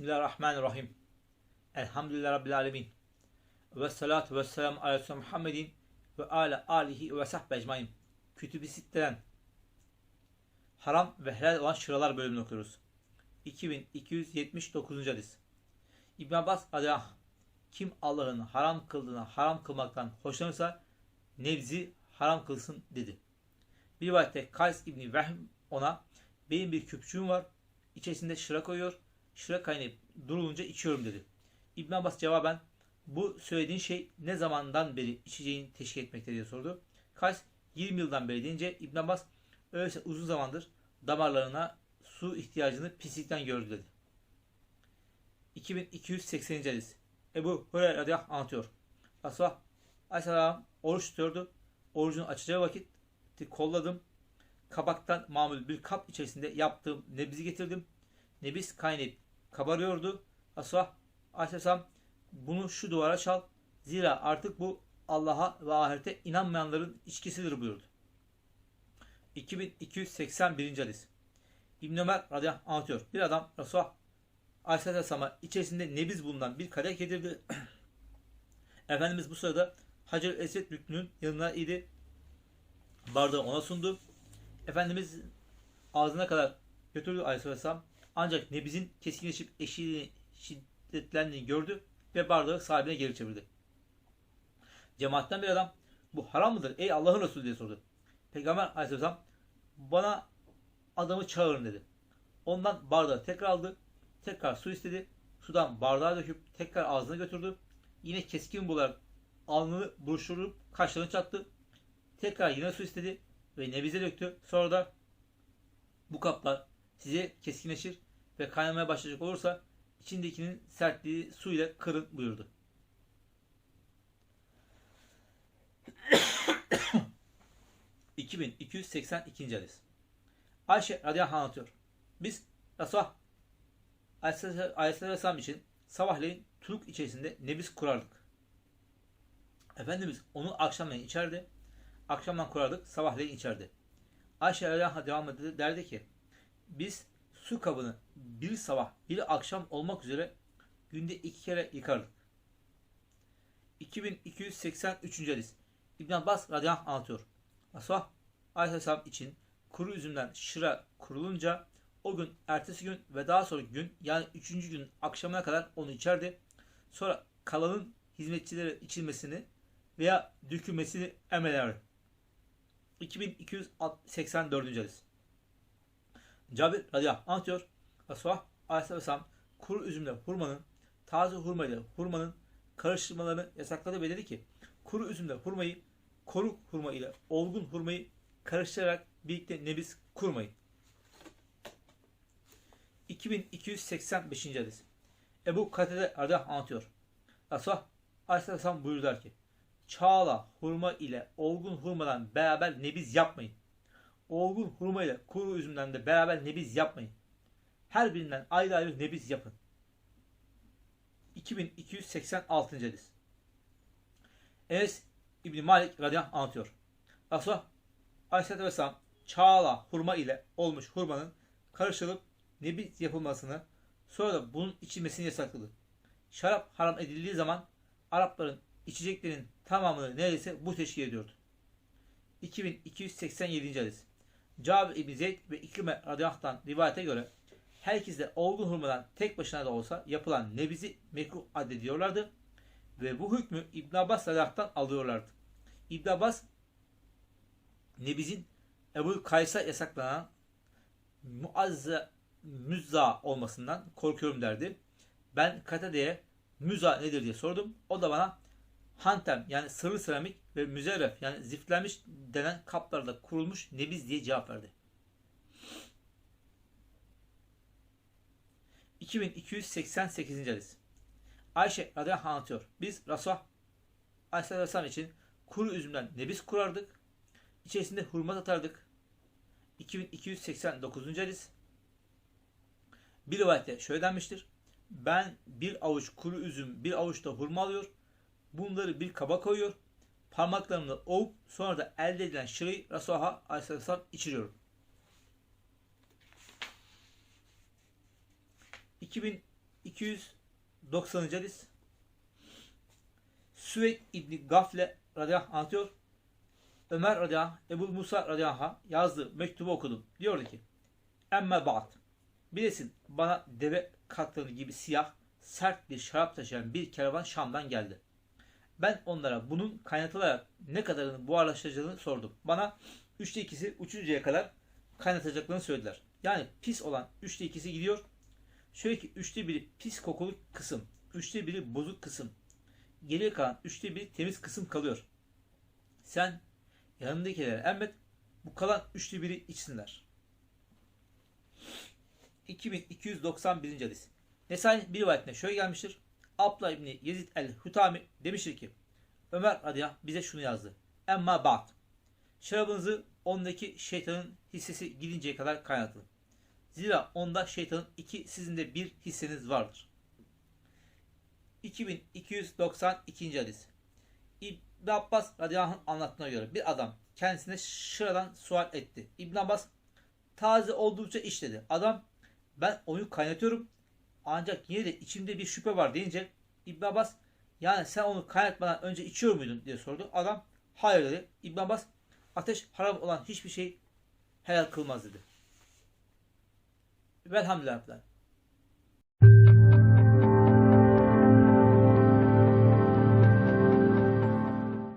Bismillahirrahmanirrahim. Elhamdülillah Rabbil Alemin. Ve salatu ve selamu ala Muhammedin ve ala alihi ve sahbe ecmain. Kütüb-i Sitte'den haram ve helal olan şıralar bölümünü okuyoruz. 2279. hadis. İbn Abbas anh, kim Allah'ın haram kıldığına haram kılmaktan hoşlanırsa nevzi haram kılsın dedi. Bir rivayette Kays İbni Vehm ona benim bir küpçüğüm var içerisinde şıra koyuyor şıra kaynayıp durulunca içiyorum dedi. İbn Abbas cevaben bu söylediğin şey ne zamandan beri içeceğini teşkil etmekte diye sordu. Kays 20 yıldan beri deyince İbn Abbas öyleyse uzun zamandır damarlarına su ihtiyacını pislikten gördü dedi. 2280. hadis. Ebu Hureyre radıyallahu anlatıyor. Resulullah aleyhisselam oruç tutuyordu. Orucunu açacağı vakit kolladım. Kabaktan mamul bir kap içerisinde yaptığım nebzi getirdim. Nebiz kaynayıp kabarıyordu. Resulullah aleyhisselam bunu şu duvara çal. Zira artık bu Allah'a ve ahirete inanmayanların içkisidir buyurdu. 2281. hadis. İbn Ömer radıyallahu anh anlatıyor. Bir adam Resulullah Aleyhisselam'a içerisinde nebiz bulunan bir kadeh getirdi. Efendimiz bu sırada Hacer Esed Rüknü'nün yanına idi. Bardağı ona sundu. Efendimiz ağzına kadar götürdü Aleyhisselam. Ancak nebizin keskinleşip eşiğini şiddetlendiğini gördü ve bardağı sahibine geri çevirdi. Cemaatten bir adam bu haram mıdır ey Allah'ın Resulü diye sordu. Peygamber aleyhisselam bana adamı çağırın dedi. Ondan bardağı tekrar aldı. Tekrar su istedi. Sudan bardağa döküp tekrar ağzına götürdü. Yine keskin bularak alnını buruşturup kaşlarını çattı. Tekrar yine su istedi ve nebize döktü. Sonra da bu kaplar size keskinleşir ve kaynamaya başlayacak olursa içindekinin sertliği su ile kırın buyurdu. ...2282. hadis. Ayşe radıyallahu anh anlatıyor. Biz Resulullah Aleyhisselam için sabahleyin tuluk içerisinde nebiz kurardık. Efendimiz onu akşamleyin içerdi. Akşamdan kurardık, sabahleyin içerdi. Ayşe radıyallahu anh devam ederdi. Derdi ki biz su kabını bir sabah bir akşam olmak üzere günde iki kere yıkardık. 2283. hadis. İbn Abbas radıyallahu anh anlatıyor. Resulullah aleyhisselam için kuru üzümden şıra kurulunca o gün ertesi gün ve daha sonraki gün yani üçüncü gün akşamına kadar onu içerdi. Sonra kalanın hizmetçilere içilmesini veya dökülmesini emrederdi. 2284. hadis. Cabir radıyallahu anh anlatıyor. Resulullah aleyhisselam kuru üzümle hurmanın, taze hurma ile hurmanın karıştırmalarını yasakladı ve dedi ki kuru üzümle hurmayı, koruk hurma ile olgun hurmayı karıştırarak birlikte nebiz kurmayın. 2285. hadis. Ebu Katede radıyallahu anlatıyor. Resulullah aleyhisselam buyurdular ki Çağla hurma ile olgun hurmadan beraber nebiz yapmayın olgun hurma ile kuru üzümden de beraber nebiz yapmayın. Her birinden ayrı ayrı nebiz yapın. 2286. hadis. Enes İbni Malik radıyallahu anlatıyor. Resulullah Aleyhisselatü Vesselam çağla hurma ile olmuş hurmanın karıştırılıp nebiz yapılmasını sonra da bunun içilmesini yasakladı. Şarap haram edildiği zaman Arapların içeceklerin tamamını neredeyse bu teşkil ediyordu. 2287. hadis. Cabir İbni Zeyd ve İkrime radıyallahu rivayete göre herkese olgun hurmadan tek başına da olsa yapılan nebizi mekruh addediyorlardı ve bu hükmü İbn Abbas radıyallahu alıyorlardı. İbn Abbas nebizin Ebu Kays'a yasaklanan muazza müzza olmasından korkuyorum derdi. Ben Katade'ye müza nedir diye sordum. O da bana hantem yani sıvı seramik ve müzerref yani ziftlenmiş denen kaplarda kurulmuş nebiz diye cevap verdi. 2288. hadis. Ayşe radıyallahu anlatıyor. Biz Resulullah aleyhisselam için kuru üzümden nebiz kurardık. İçerisinde hurma atardık. 2289. hadis. Bir rivayette şöyle denmiştir. Ben bir avuç kuru üzüm, bir avuç da hurma alıyor Bunları bir kaba koyuyor. Parmaklarımla ovup sonra da elde edilen şırayı Resulullah Aleyhisselam içiriyorum. 2290. hadis. Süveyd İbni Gafle radıyallahu anlatıyor. Ömer radıyallahu Ebu Musa radıyallahu yazdığı mektubu okudum. Diyordu ki Emme ba'd. Bilesin bana deve katlanı gibi siyah, sert bir şarap taşıyan bir kervan Şam'dan geldi. Ben onlara bunun kaynatılarak ne kadarını buharlaştıracağını sordum. Bana üçte ikisi uçuncaya kadar kaynatacaklarını söylediler. Yani pis olan üçte ikisi gidiyor. Şöyle ki üçte biri pis kokulu kısım, üçte biri bozuk kısım. Geriye kalan üçte biri temiz kısım kalıyor. Sen yanındakilere emret bu kalan üçte biri içsinler. 2291. hadis. Nesai'nin bir rivayetinde şöyle gelmiştir. Abla İbni Yezid el-Hutami demiştir ki Ömer radıyallahu bize şunu yazdı. Emma ba'd. Şarabınızı ondaki şeytanın hissesi gidinceye kadar kaynatın. Zira onda şeytanın iki sizin de bir hisseniz vardır. 2292. hadis. İbn Abbas radıyallahu anlattığına göre bir adam kendisine şıradan sual etti. İbn Abbas taze oldukça işledi. Adam ben onu kaynatıyorum ancak yine de içimde bir şüphe var deyince İbn Abbas yani sen onu kaynatmadan önce içiyor muydun diye sordu. Adam hayır dedi. İbn Abbas ateş haram olan hiçbir şey helal kılmaz dedi. Velhamdülillah.